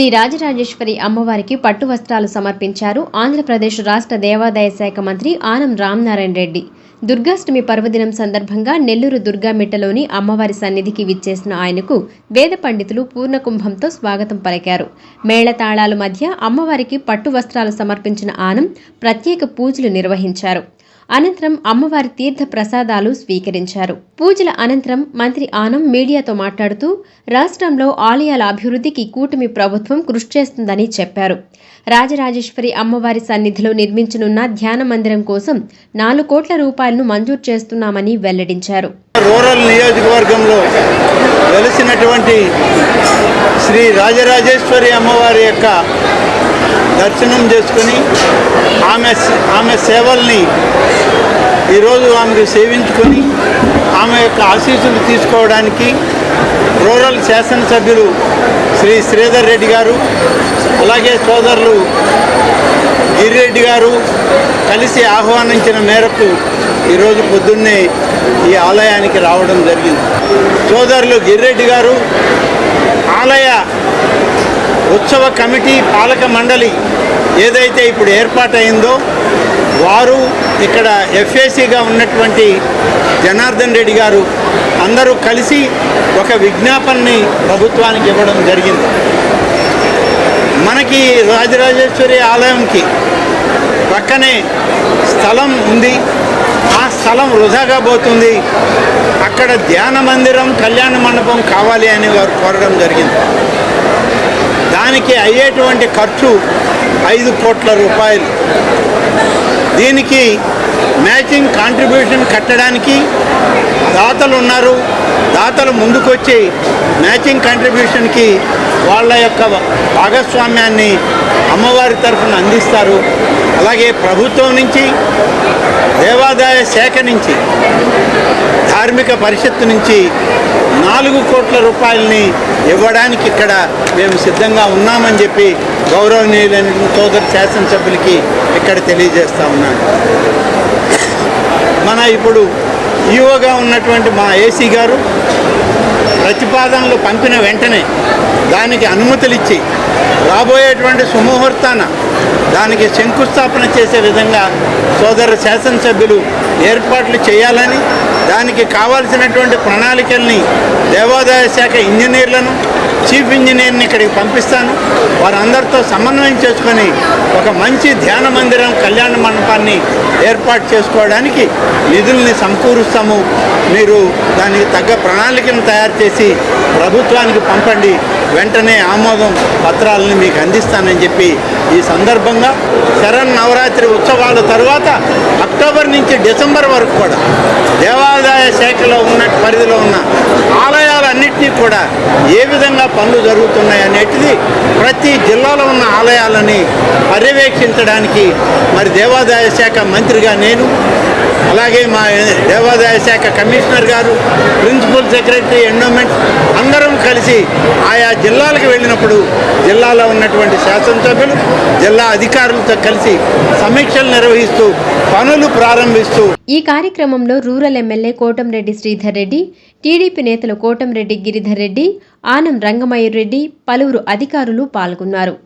శ్రీ రాజరాజేశ్వరి అమ్మవారికి పట్టు వస్త్రాలు సమర్పించారు ఆంధ్రప్రదేశ్ రాష్ట్ర దేవాదాయ శాఖ మంత్రి ఆనం రామనారాయణ రెడ్డి. దుర్గాష్టమి పర్వదినం సందర్భంగా నెల్లూరు దుర్గామిట్టలోని అమ్మవారి సన్నిధికి విచ్చేసిన ఆయనకు వేద పండితులు పూర్ణకుంభంతో స్వాగతం పలికారు. మేళతాళాల మధ్య అమ్మవారికి పట్టు వస్త్రాలు సమర్పించిన ఆనం ప్రత్యేక పూజలు నిర్వహించారు. అనంతరం అమ్మవారి తీర్థ ప్రసాదాలు స్వీకరించారు. పూజల అనంతరం మంత్రి ఆనం మీడియాతో మాట్లాడుతూ రాష్ట్రంలో ఆలయాల అభివృద్ధికి కూటమి ప్రభుత్వం కృషి చేస్తుందని చెప్పారు. రాజరాజేశ్వరి అమ్మవారి సన్నిధిలో నిర్మించనున్న ధ్యాన మందిరం కోసం నాలుగు కోట్ల రూపాయలను మంజూరు చేస్తున్నామని వెల్లడించారు. రూరల్ నియోజకవర్గంలో వెలిసినటువంటి శ్రీ రాజరాజేశ్వరి అమ్మవారి యొక్క దర్శనం చేసుకుని ఆమె ఆమె సేవల్ని ఈరోజు ఆమెకు సేవించుకొని ఆమె యొక్క ఆశీస్సులు తీసుకోవడానికి రూరల్ శాసనసభ్యులు శ్రీ శ్రీధర్ రెడ్డి గారు అలాగే సోదరులు గిరిరెడ్డి గారు కలిసి ఆహ్వానించిన మేరకు ఈరోజు పొద్దున్నే ఈ ఆలయానికి రావడం జరిగింది. సోదరులు గిరిరెడ్డి గారు ఆలయ ఉత్సవ కమిటీ పాలక మండలి ఏదైతే ఇప్పుడు ఏర్పాటైందో వారు ఇక్కడ ఎఫ్ఏసీగా ఉన్నటువంటి జనార్దన్ రెడ్డి గారు అందరూ కలిసి ఒక విజ్ఞాపనని ప్రభుత్వానికి ఇవ్వడం జరిగింది. మనకి రాజరాజేశ్వరి ఆలయంకి పక్కనే స్థలం ఉంది. ఆ స్థలం వృధాగా పోతుంది. అక్కడ ధ్యాన మందిరం కళ్యాణ మండపం కావాలి అని వారు కోరడం జరిగింది. దానికి అయ్యేటువంటి ఖర్చు ఐదు కోట్ల రూపాయలు. దీనికి మ్యాచింగ్ కాంట్రిబ్యూషన్ కట్టడానికి దాతలు ఉన్నారు. దాతలు ముందుకొచ్చి మ్యాచింగ్ కాంట్రిబ్యూషన్కి వాళ్ళ యొక్క భాగస్వామ్యాన్ని అమ్మవారి తరఫున అందిస్తారు. అలాగే ప్రభుత్వం నుంచి దేవాదాయ శాఖ నుంచి ధార్మిక పరిషత్తు నుంచి నాలుగు కోట్ల రూపాయలని ఇవ్వడానికి ఇక్కడ మేము సిద్ధంగా ఉన్నామని చెప్పి గౌరవనీయులైన సోదరు శాసనసభ్యులకి ఇక్కడ తెలియజేస్తా ఉన్నాను. మన ఇప్పుడు ఈవోగా ఉన్నటువంటి మా ఏసీ గారు ప్రతిపాదనలు పంపిన వెంటనే దానికి అనుమతులు ఇచ్చి రాబోయేటువంటి సుముహూర్తాన దానికి శంకుస్థాపన చేసే విధంగా సోదరు శాసనసభ్యులు ఏర్పాట్లు చేయాలని దానికి కావాల్సినటువంటి ప్రణాళికల్ని దేవాదాయ శాఖ ఇంజనీర్లను చీఫ్ ఇంజనీర్ని ఇక్కడికి పంపిస్తాను. వారందరితో సమన్వయం చేసుకొని ఒక మంచి ధ్యాన మందిరం కళ్యాణ మండపాన్ని ఏర్పాటు చేసుకోవడానికి నిధుల్ని సమకూరుస్తాము. మీరు దానికి తగ్గ ప్రణాళికను తయారు చేసి ప్రభుత్వానికి పంపండి. వెంటనే ఆమోదం పత్రాలను మీకు అందిస్తానని చెప్పి ఈ సందర్భంగా శరణ్ నవరాత్రి ఉత్సవాల తర్వాత అక్టోబర్ నుంచి డిసెంబర్ వరకు కూడా దేవాదాయ శాఖలో ఉన్న పరిధిలో ఉన్న కూడా ఏ విధంగా పనులు జరుగుతున్నాయి అనేటిది ప్రతి జిల్లాలో ఉన్న ఆలయాలని పర్యవేక్షించడానికి మరి దేవాదాయ శాఖ మంత్రిగా నేను అలాగే మా దేవాదాయ శాఖ కమిషనర్ గారు ప్రిన్సిపల్ సెక్రటరీ ఎండోమెంట్ అందరం కలిసి ఆయా జిల్లాలకు వెళ్ళినప్పుడు జిల్లాలో ఉన్నటువంటి శాసనసభ్యులు జిల్లా అధికారులతో కలిసి సమీక్షలు నిర్వహిస్తూ పనులు ప్రారంభిస్తూ ఈ కార్యక్రమంలో rural MLA Kotamreddy Sridhar Reddy TDP నేతలు కోటంరెడ్డి గిరిధర్ రెడ్డి ఆనం రంగమయూర్ రెడ్డి పలువురు అధికారులు పాల్గొన్నారు.